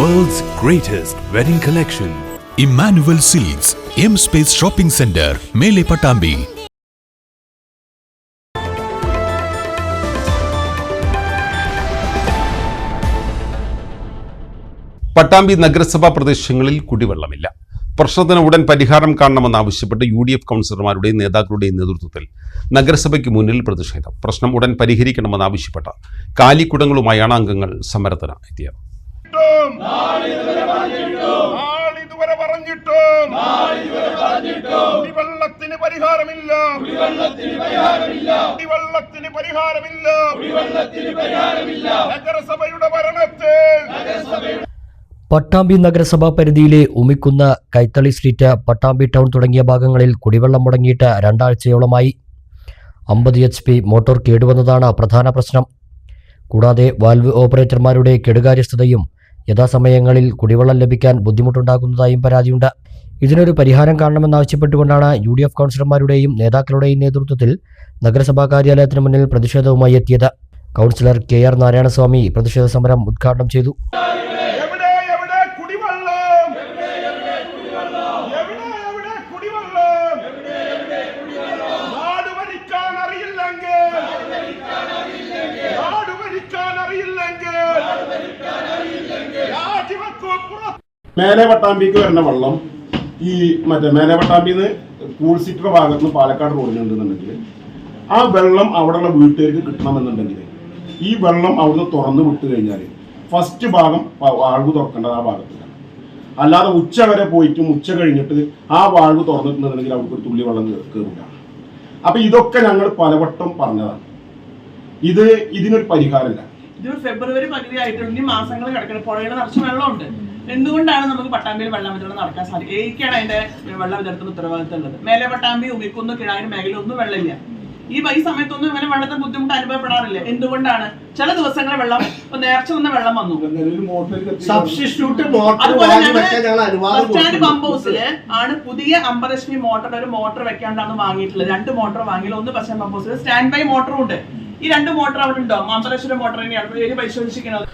World's greatest wedding collection. Emmanuel silks M space shopping centre മേലെ പട്ടാമ്പി പട്ടാമ്പി നഗരസഭാ പ്രദേശങ്ങളിൽ കുടിവെള്ളമില്ല. പ്രശ്നത്തിന് ഉടൻ പരിഹാരം കാണണമെന്നാവശ്യപ്പെട്ട് യു ഡി എഫ് കൗൺസിലർമാരുടെയും നേതാക്കളുടെയും നേതൃത്വത്തിൽ നഗരസഭയ്ക്ക് മുന്നിൽ പ്രതിഷേധം. പ്രശ്നം ഉടൻ പരിഹരിക്കണമെന്നാവശ്യപ്പെട്ട് കാലിക്കുടങ്ങളുമായാണ് അംഗങ്ങൾ സമരത്തിന് എത്തിയത്. നാളിതുവരെ പറഞ്ഞിട്ടും. കുടിവെള്ളത്തിന് പരിഹാരമില്ല. കുടിവെള്ളത്തിന് പരിഹാരമില്ല. നഗരസഭയുടെ ഭരണത്തിൽ പട്ടാമ്പി നഗരസഭാ പരിധിയിലെ ഉമിക്കുന്ന കൈത്തളി സ്ട്രീറ്റ് പട്ടാമ്പി ടൗൺ തുടങ്ങിയ ഭാഗങ്ങളിൽ കുടിവെള്ളം മുടങ്ങിയിട്ട് രണ്ടാഴ്ചയോളമായി. അമ്പത് എച്ച് പി മോട്ടോർ കേടുവന്നതാണ് പ്രധാന പ്രശ്നം. കൂടാതെ വാൽവ് ഓപ്പറേറ്റർമാരുടെ കെടുകാര്യസ്ഥതയും യഥാസമയങ്ങളിൽ കുടിവെള്ളം ലഭിക്കാൻ ബുദ്ധിമുട്ടുണ്ടാകുന്നതായും പരാതിയുണ്ട്. ഇതിനൊരു പരിഹാരം കാണണമെന്നാവശ്യപ്പെട്ടുകൊണ്ടാണ് യു ഡി എഫ് കൗൺസിലർമാരുടെയും നേതാക്കളുടെയും നേതൃത്വത്തിൽ നഗരസഭാ കാര്യാലയത്തിന് മുന്നിൽ പ്രതിഷേധവുമായി എത്തിയത്. കൗൺസിലർ കെ ആർ നാരായണസ്വാമി പ്രതിഷേധ സമരം ഉദ്ഘാടനം ചെയ്തു എവിടെ എവിടെ കുടിവെള്ളം എവിടെ എവിടെ കുടിവെള്ളം നാട് ഭരിക്കാൻ അറിയില്ലെങ്കിൽ നാട് ഭരിക്കാൻ അറിയില്ലെങ്കിൽ രാജിവെക്കൂ പുറത്ത് മേലെ പട്ടാമ്പിക്ക് വരുന്ന വെള്ളം ഈ മറ്റേ മേലെ പട്ടാമ്പിന്ന് കൂൾ സിറ്റർ ഭാഗത്ത് നിന്ന് പാലക്കാട് റോഡിനുണ്ടെന്നുണ്ടെങ്കിൽ ആ വെള്ളം അവിടെയുള്ള വീട്ടുകാർക്ക് കിട്ടണമെന്നുണ്ടെങ്കിൽ ഈ വെള്ളം അവിടുന്ന് തുറന്നു വിട്ടു കഴിഞ്ഞാൽ ഫസ്റ്റ് ഭാഗം വാഴവ് തുറക്കേണ്ടത് ആ ഭാഗത്തിലാണ്. അല്ലാതെ ഉച്ച വരെ പോയിട്ടും ഉച്ച കഴിഞ്ഞിട്ട് ആ വാൾവ് തുറന്നിട്ടുണ്ടെങ്കിൽ അവർക്ക് ഒരു തുള്ളി വെള്ളം കയറില്ല അപ്പൊ ഇതൊക്കെ ഞങ്ങൾ പലവട്ടം പറഞ്ഞതാണ്. ഇത് ഇതിനൊരു പരിഹാരമില്ല. ഇത് ഫെബ്രുവരി പകുതി ആയിട്ടുണ്ട് ഇനി മാസങ്ങൾ കിടക്കണം പുഴയിൽ നിറച്ച് വെള്ളമുണ്ട്. എന്തുകൊണ്ടാണ് നമുക്ക് പട്ടാമ്പിയിൽ വെള്ളം വിതരണം നടക്കാൻ സാധിക്കും? എനിക്കാണ് അതിന്റെ വെള്ളം വിതരണത്തിന് ഉത്തരവാദിത്തം ഉള്ളത് മേലെ പട്ടാമ്പി ഉമിക്കുന്ന കിഴാനും മേഖല ഒന്നും വെള്ളമില്ല. ഈ ഈ സമയത്തൊന്നും ഇങ്ങനെ വെള്ളത്തിന് ബുദ്ധിമുട്ട് അനുഭവപ്പെടാറില്ല. എന്തുകൊണ്ടാണ്? ചില ദിവസങ്ങളെ വെള്ളം ഇപ്പൊ നേർച്ച വന്ന വെള്ളം വന്നു. അതുപോലെ ബസ് സ്റ്റാൻഡ് പമ്പ് ഹൗസിൽ ആണ് പുതിയ അമ്പലക്ഷ്മി മോട്ടറിന്റെ മോട്ടർ ഒരു മോട്ടർ വെക്കാണ്ടാണ് വാങ്ങിയിട്ടുള്ളത്. രണ്ട് മോട്ടർ വാങ്ങിയില്ല. ഒന്ന് ബസ് സ്റ്റാൻഡ് പമ്പ് ഹൗസിൽ സ്റ്റാൻഡ് ബൈ മോട്ടറും ഉണ്ട്. ഈ രണ്ട് മോട്ടോർ അവിടെ ഉണ്ടോ? അമ്പലശ്വരം മോട്ടോർ തന്നെയാണ്. പേര് പരിശോധിച്ചിരിക്കുന്നത്.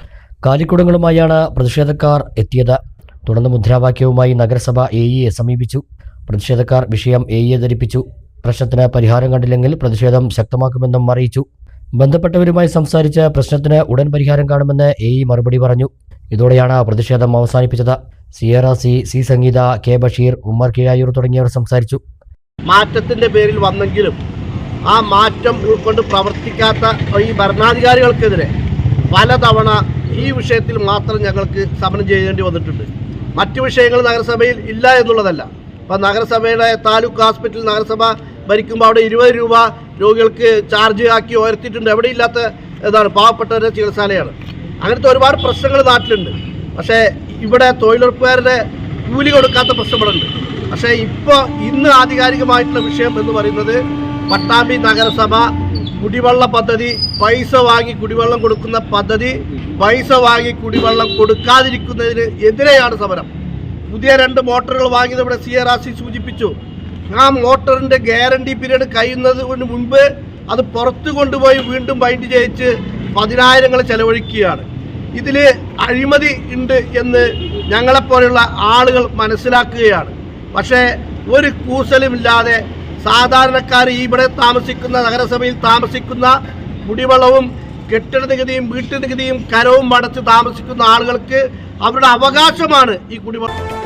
കാലിക്കുടങ്ങളുമായാണ് പ്രതിഷേധക്കാർ എത്തിയത്. തുടർന്ന് മുദ്രാവാക്യവുമായി നഗരസഭ എ ഇയെ സമീപിച്ചു. പ്രതിഷേധക്കാർ വിഷയം എ ഇയെ ധരിപ്പിച്ചു. പ്രശ്നത്തിന് പരിഹാരം കണ്ടില്ലെങ്കിൽ പ്രതിഷേധം ശക്തമാക്കുമെന്നും അറിയിച്ചു. ബന്ധപ്പെട്ടവരുമായി സംസാരിച്ച് പ്രശ്നത്തിന് ഉടൻ പരിഹാരം കാണുമെന്ന് എ ഇ മറുപടി പറഞ്ഞു. ഇതോടെയാണ് പ്രതിഷേധം അവസാനിപ്പിച്ചത്. Sierra C C Sangeetha K Basheer Ummer Kizhayoor തുടങ്ങിയവർ സംസാരിച്ചു. മാറ്റത്തിന്റെ പേരിൽ വന്നെങ്കിലും ആ മാറ്റം ഉൾക്കൊണ്ട് പ്രവർത്തിക്കാത്ത ഈ ഭരണാധികാരികൾക്കെതിരെ പലതവണ ഈ വിഷയത്തിൽ മാത്രം ഞങ്ങൾക്ക് സമരം ചെയ്യേണ്ടി വന്നിട്ടുണ്ട്. മറ്റു വിഷയങ്ങൾ നഗരസഭയിൽ ഇല്ല എന്നുള്ളതല്ല. ഇപ്പം നഗരസഭയുടെ താലൂക്ക് ഹോസ്പിറ്റൽ നഗരസഭ ഭരിക്കുമ്പോൾ അവിടെ ഇരുപത് രൂപ രോഗികൾക്ക് ചാർജ് ആക്കി ഉയർത്തിയിട്ടുണ്ട്. എവിടെ ഇല്ലാത്ത ഇതാണ് പാവപ്പെട്ടവരുടെ ചികിത്സാലയാണ്. അങ്ങനത്തെ ഒരുപാട് പ്രശ്നങ്ങൾ നാട്ടിലുണ്ട്. പക്ഷേ ഇവിടെ തൊഴിലുറപ്പുകാരുടെ കൂലി കൊടുക്കാത്ത പ്രശ്നങ്ങളുണ്ട്. പക്ഷേ ഇപ്പോൾ ഇന്ന് ആധികാരികമായിട്ടുള്ള വിഷയം എന്ന് പറയുന്നത് പട്ടാമ്പി നഗരസഭ കുടിവെള്ള പദ്ധതി പൈസ വാങ്ങി കുടിവെള്ളം കൊടുക്കുന്ന പദ്ധതി പൈസ വാങ്ങി കുടിവെള്ളം കൊടുക്കാതിരിക്കുന്നതിന് എതിരെയാണ് സമരം. പുതിയ രണ്ട് മോട്ടറുകൾ വാങ്ങിയത് ഇവിടെ സി ആർ സി സൂചിപ്പിച്ചു. ആ മോട്ടറിന്റെ ഗ്യാരണ്ടി പീരീഡ് കഴിയുന്നതിന് മുൻപ് അത് പുറത്തു കൊണ്ടുപോയി വീണ്ടും ബൈൻഡ് ചെയ്യിച്ച് പതിനായിരങ്ങൾ ചെലവഴിക്കുകയാണ്. ഇതിൽ അഴിമതി ഉണ്ട് എന്ന് ഞങ്ങളെപ്പോലെയുള്ള ആളുകൾ മനസ്സിലാക്കുകയാണ്. പക്ഷേ ഒരു കൂസലുമില്ലാതെ സാധാരണക്കാർ ഇവിടെ താമസിക്കുന്ന നഗരസഭയിൽ താമസിക്കുന്ന കുടിവെള്ളവും കെട്ടിട നികുതിയും വീട്ടു നികുതിയും കരവും അടച്ച് താമസിക്കുന്ന ആളുകൾക്ക് അവരുടെ അവകാശമാണ് ഈ കുടിവെള്ളം.